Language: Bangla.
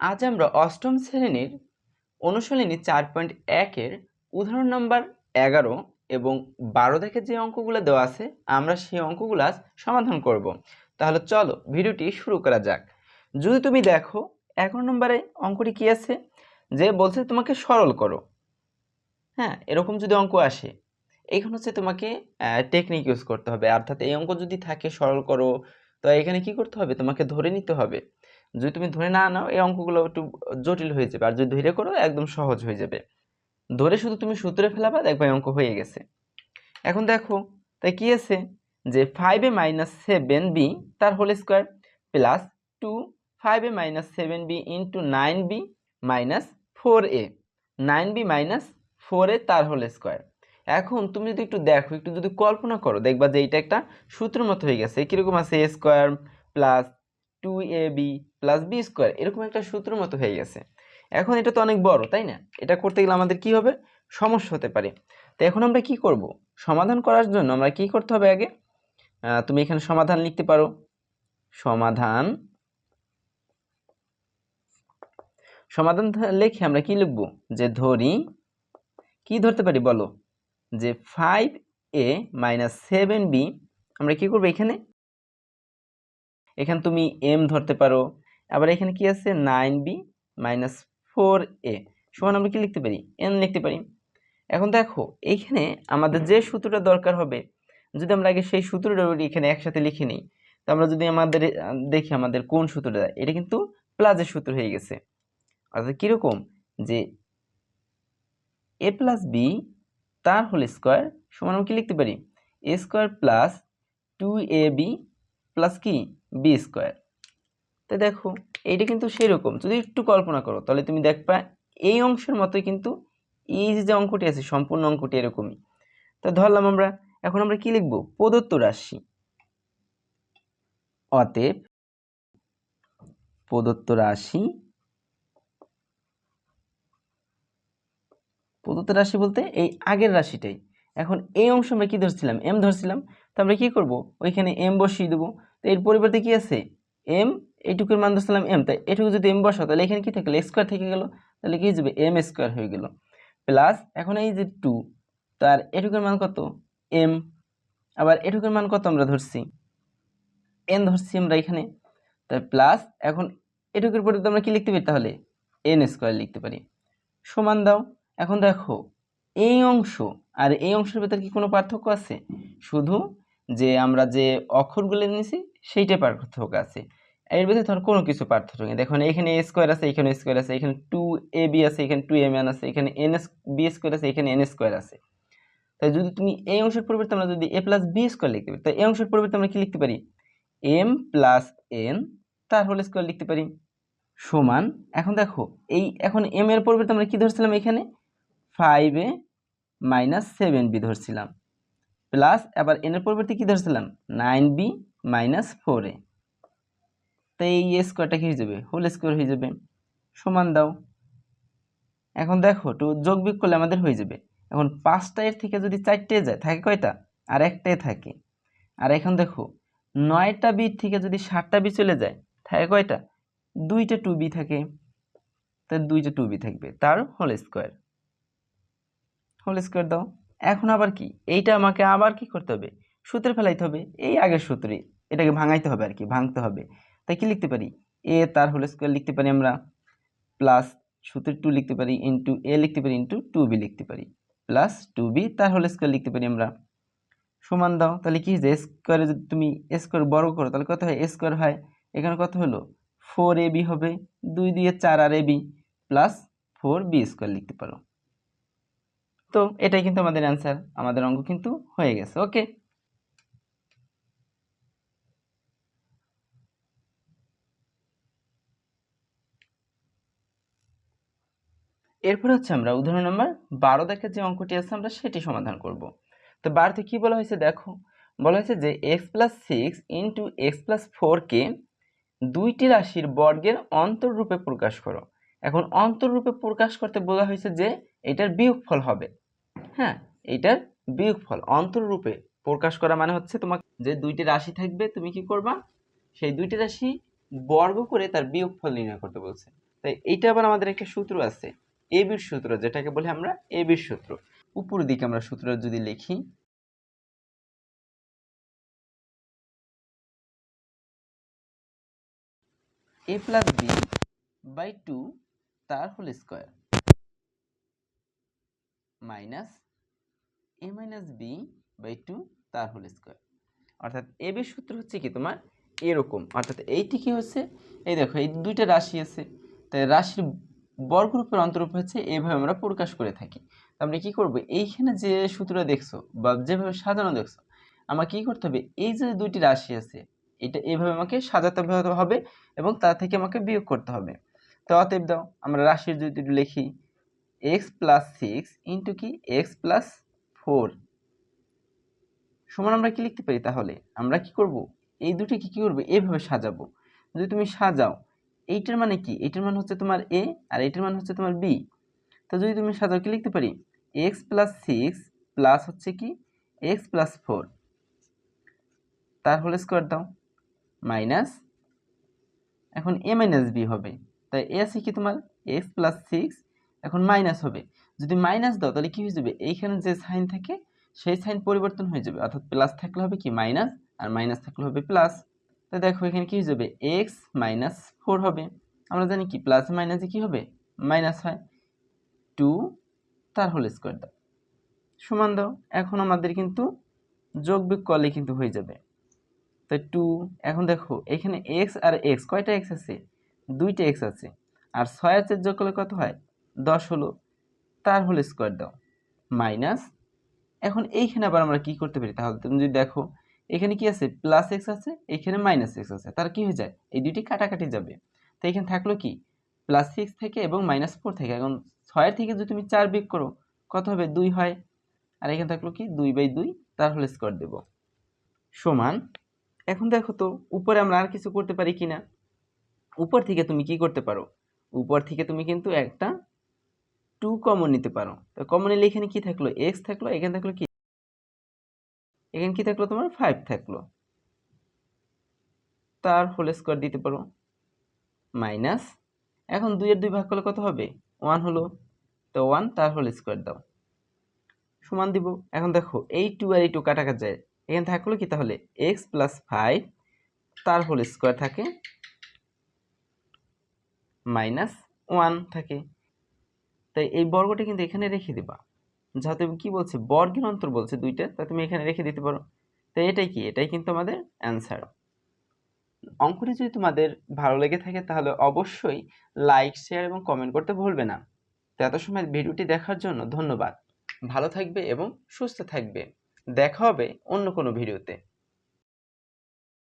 আজ আমরা অষ্টম শ্রেণির অনুশীলনী চার পয়েন্ট একের উদাহরণ নম্বর এগারো এবং বারো থেকে যে অঙ্কগুলো দেওয়া আছে, আমরা সেই অঙ্কগুলো আজ সমাধান করব। তাহলে চলো ভিডিওটি শুরু করা যাক। যদি তুমি দেখো, এগারো নম্বরে অঙ্কটি কি আছে? যে বলছে তোমাকে সরল করো। হ্যাঁ এরকম যদি অঙ্ক আসে এইখানে হচ্ছে তোমাকে টেকনিক ইউজ করতে হবে। অর্থাৎ এই অঙ্ক যদি থাকে সরল করো, তো এখানে কি করতে হবে? তোমাকে ধরে নিতে হবে। যদি তুমি ধরে না নাও, এই অঙ্কগুলো একটু জটিল হয়ে যাবে। আর যদি ধরে করো, একদম সহজ হয়ে যাবে। ধরে শুধু তুমি সূত্রে ফেলাবা, দেখবা অঙ্ক হয়ে গেছে। এখন দেখো, তাই কি আছে? যে five A minus seven B তার whole square plus two five A minus seven B into nine B minus four A nine B minus four A তার হোল স্কোয়ার এখন তুমি যদি একটু দেখো, একটু যদি কল্পনা করো, দেখবা যে এটা একটা সূত্রের মতো হয়ে গেছে। কীরকম আছে? A square plus two A B plus B square এরকম একটা সূত্রের মতো হয়ে গেছে। এখন এটা তো অনেক বড়, তাই না? এটা করতে গেলে আমাদের কি হবে? সমস্যা হতে পারে। তো এখন আমরা কি করব? সমাধান করার জন্য আমরা কি করতে হবে আগে? তুমি এখানে সমাধান লিখতে পারো। সমাধান সমাধান লিখে আমরা কি লিখব? যে ধরি, কি ধরতে পারি বলো? যে five A minus seven B আমরা কি করব এখানে? এখানে তুমি এম ধরতে পারো। আবার এখানে কি আছে? Nine B minus four A সমান আমরা কি লিখতে পারি? এন লিখতে পারি। এখন দেখো এইখানে আমাদের যে সূত্রটা দরকার হবে, যদি আমরা আগে সেই সূত্রটা এখানে একসাথে লিখে নিই, তো আমরা যদি আমাদের, দেখি আমাদের কোন সূত্রটা, এটা কিন্তু প্লাসের সূত্র হয়ে গেছে। অর্থাৎ কীরকম? যে এ প্লাস বি তার হোল স্কোয়ার সমান আমরা কি লিখতে পারি? A square plus two A B plus কি? বি স্কোয়ার তো দেখো, এইটা কিন্তু সেরকম। যদি একটু কল্পনা করো, তাহলে তুমি দেখবা এই অংশের মতোই কিন্তু এই যে অঙ্কটি আছে, সম্পূর্ণ অঙ্কটি এরকমই। তো ধরলাম আমরা, এখন আমরা কি লিখব? প্রদত্ত রাশি। অতএব প্রদত্ত রাশি প্রদত্ত রাশি বলতে এই আগের রাশিটাই। এখন এই অংশ আমরা কী ধরছিলাম? এম ধরছিলাম। তো আমরা কী করব? ওইখানে এম বসিয়ে দেবো। তো এর পরিবর্তে কি আছে? এম এইটুকুর মান ধরছিলাম এম তাই এটুকু যদি এম বসাও, তাহলে এখানে কী থাকল? স্কোয়ার থেকে গেল। তাহলে কী যাবে? এম স্কোয়ার হয়ে গেল। প্লাস এখন এই যে টু তার এটুকুর মান কত? এম আবার এটুকুর মান কত আমরা ধরছি? এন ধরছি আমরা এখানে। তাই প্লাস এখন এটুকুর পরিবর্তে আমরা কী লিখতে পারি তাহলে? এন স্কোয়ার লিখতে পারি। সমান দাও। এখন দেখো এই অংশ আর এই অংশের ভেতর কি কোনো পার্থক্য আছে? শুধু যে আমরা যে অক্ষরগুলো নিয়েছি সেইটাই পার্থক্য আছে। এর ভিতরে ধর কোনো কিছু পার্থক্য নেই। দেখুন, এখানে এ স্কোয়ার আছে, এখানে স্কোয়ার আছে, এখানে টু এ বি আছে, এখানে টু এম এন আছে, এখানে এন এস বি স্কোয়ার আছে, এখানে এন স্কোয়ার আছে। তাই যদি তুমি এই অংশের পরিবর্তে আমরা যদি এ প্লাস বি স্কোয়ার লিখতে পারি, তাই এই অংশের পরিবর্তে আমরা কি লিখতে পারি? এম প্লাস এন তার হোল স্কোয়ার লিখতে পারি। সমান, এখন দেখো, এই, এখন এম এর পরিবর্তে আমরা কি ধরছিলাম এখানে? Five A minus seven B ধরছিলাম। Plus আবার এন এর পরিবর্তে কি ধরছিলাম? Nine B minus four A তো এই স্কোয়ারটা কি হয়ে যাবে? হোল স্কোয়ার হয়ে যাবে। সমান দাও। এখন দেখো তো যোগ বিয়োগ করলে আমাদের হয়ে যাবে। এখন পাঁচটা এর থেকে যদি চারটে যায়, থাকে কয়টা? আর একটাই থাকে। আর এখন দেখো, নয়টা বি থেকে যদি সাতটা বি চলে যায়, থাকে কয়টা? দুইটা টু বি থাকে। তা দুইটা টু বি থাকবে। তার হোল স্কোয়ার হোল স্কোয়ার দাও। এখন আবার কি? এইটা আমাকে আবার কি করতে হবে? সূত্রে ফেলাইতে হবে। এই আগের সূত্রে। এটাকে ভাঙাইতে হবে আর কি, ভাঙতে হবে। তাই কি লিখতে পারি? এ তার হোল স্কোয়ার লিখতে পারি আমরা। প্লাস সূত্রে টু লিখতে পারি ইন্টু এ লিখতে পারি ইন্টু টু বি লিখতে পারি। প্লাস টু বি তার হোল স্কোয়ার লিখতে পারি আমরা। সমান দাও। তাহলে কি যে স্কোয়ারে যদি তুমি স্কোয়ার বর্গ করো, তাহলে কত হয়? স্কোয়ার হয়। এখানে কত হলো? ফোর এ বি হবে। দুই দিয়ে চার আর A B plus four B square লিখতে পারো। তো এটাই কিন্তু আমাদের অ্যান্সার আমাদের অঙ্ক কিন্তু হয়ে গেছে ওকে এরপর হচ্ছে আমরা উদাহরণ নাম্বার বারো দেখে যে অঙ্কটি আছে আমরা সেটি সমাধান করব। তো বারোতে কি বলা হয়েছে দেখো, বলা হয়েছে যে X plus six into X plus ফোরকে দুইটি রাশির বর্গের অন্তররূপে প্রকাশ করো। এখন অন্তররূপে প্রকাশ করতে বলা হয়েছে যে এটার বিয়োগফল হবে। হ্যাঁ এটার বিয়োগফল। অন্তররূপে প্রকাশ করা মানে হচ্ছে তোমাকে যে দুইটি রাশি থাকবে, তুমি কি করবা? সেই দুইটি রাশি বর্গ করে তার বিয়োগফল নির্ণয় করতে বলছে। তাই এইটা আবার আমাদের একটা সূত্র আছে, এ বির সূত্র, যেটাকে বলি আমরা এ বির সূত্র। উপরের দিকে আমরা সূত্র যদি লিখি, A plus B by two তার whole square. Minus A minus B by two তার হোল স্কোয়ার। অর্থাৎ এ বির সূত্র হচ্ছে কি তোমার? এরকম। অর্থাৎ এইটি কি হচ্ছে? এই দেখো, এই দুইটা রাশি আছে। তাই রাশির বর্গরূপের অন্তরূপ হচ্ছে এইভাবে আমরা প্রকাশ করে থাকি। তো আমরা কি করব? এইখানে যে সূত্রটা দেখছ বা যেভাবে সাজানো দেখছ, আমাকে কি করতে হবে? এই যে দুইটি রাশি আছে, এটা এইভাবে আমাকে সাজাতে হবে এবং তা থেকে আমাকে বিয়োগ করতে হবে। তো অতএব দাও, আমরা রাশির যদি লিখি। এক্স প্লাস সিক্স ইন্টু কি? এক্স প্লাস ফোর সমান আমরা কি লিখতে পারি তাহলে? আমরা কি করব? এই দুটিকে কি করব? এইভাবে সাজাবো। যদি তুমি সাজাও, এইটার মানে কি? এইটার মানে হচ্ছে তোমার এ আর এইটার মানে হচ্ছে তোমার বি তো যদি তুমি সাজাও, কি লিখতে পারি? এক্স প্লাস সিক্স প্লাস হচ্ছে কি? এক্স প্লাস ফোর তার হোল স্কোয়ার দাও। মাইনাস এখন এ মাইনাস বি হবে। তাই এ আছে কি তোমার? এক্স প্লাস সিক্স এখন মাইনাস হবে। যদি মাইনাস দাও, তাহলে কি হয়ে যাবে? এইখানে যে সাইন থাকে, সেই সাইন পরিবর্তন হয়ে যাবে। অর্থাৎ প্লাস থাকলে হবে কি? মাইনাস আর মাইনাস থাকলে হবে প্লাস তো দেখো, এখানে কি হয়ে যাবে? এক্স মাইনাস ফোর হবে। আমরা জানি কি? প্লাস মাইনাসে কি হবে? মাইনাস হয় টু তার হোল স্কোয়ার দাও সমান দাও। এখন আমাদের কিন্তু যোগ বিয়োগ করলে কিন্তু হয়ে যাবে। তাই টু এখন দেখো, এখানে এক্স আর এক্স কয়টা এক্স আছে? দুইটা এক্স আছে। আর ছয় আছে যোগ করলে কত হয়? দশ হলো, তার হোল স্কোয়ার দাও মাইনাস এখন এইখানে আবার আমরা কি করতে পারি? তাহলে তুমি যদি দেখো, এখানে কি আছে? প্লাস এক্স আছে, এখানে মাইনাস এক্স আছে তার কি হয়ে যায়? এই দুইটি কাটাকাটি যাবে। তো এখানে থাকল কি? প্লাস সিক্স থেকে এবং মাইনাস ফোর থেকে, এখন ছয়ের থেকে যদি তুমি চার বিয়োগ করো, কত হবে? দুই হয়। আর এখানে থাকল কি? দুই বাই দুই, তার হোল স্কোয়ার দেব। সমান, এখন দেখো তো, উপরে আমরা আর কিছু করতে পারি কিনা? উপর থেকে তুমি কি করতে পারো? উপর থেকে তুমি কিন্তু একটা টু কমন নিতে পারো। তো কমন নিলে এখানে কি থাকল? এক্স থাকল, এখানে থাকল কি? এখানে কি থাকল তোমার? ফাইভ থাকল। তার হোল স্কোয়ার দিতে পারো। মাইনাস এখন দুইয়ের দুই ভাগ করলে কত হবে? ওয়ান হলো। তো ওয়ান তার হোল স্কোয়ার দাও। সমান দিব। এখন দেখো, এই টু আর এই টু কাটাকাট যায়। এখানে থাকল কি তাহলে? এক্স প্লাস ফাইভ তার হোল স্কোয়ার থাকে। মাইনাস ওয়ান থাকে। তাই এই বর্গটা কিন্তু এখানে রেখে দিবা। তুমি কি বলছে? বর্গের অন্তর বলছে দুইটা, তা তুমি এখানে রেখে দিতে পারো। তাই এটাই কি? এটাই কিন্তু আমাদের অ্যান্সার অঙ্কটি যদি তোমাদের ভালো লেগে থাকে তাহলে অবশ্যই লাইক শেয়ার এবং কমেন্ট করতে ভুলবে না। তো এত সময় ভিডিওটি দেখার জন্য ধন্যবাদ। ভালো থাকবে এবং সুস্থ থাকবে। দেখা হবে অন্য কোনো ভিডিওতে।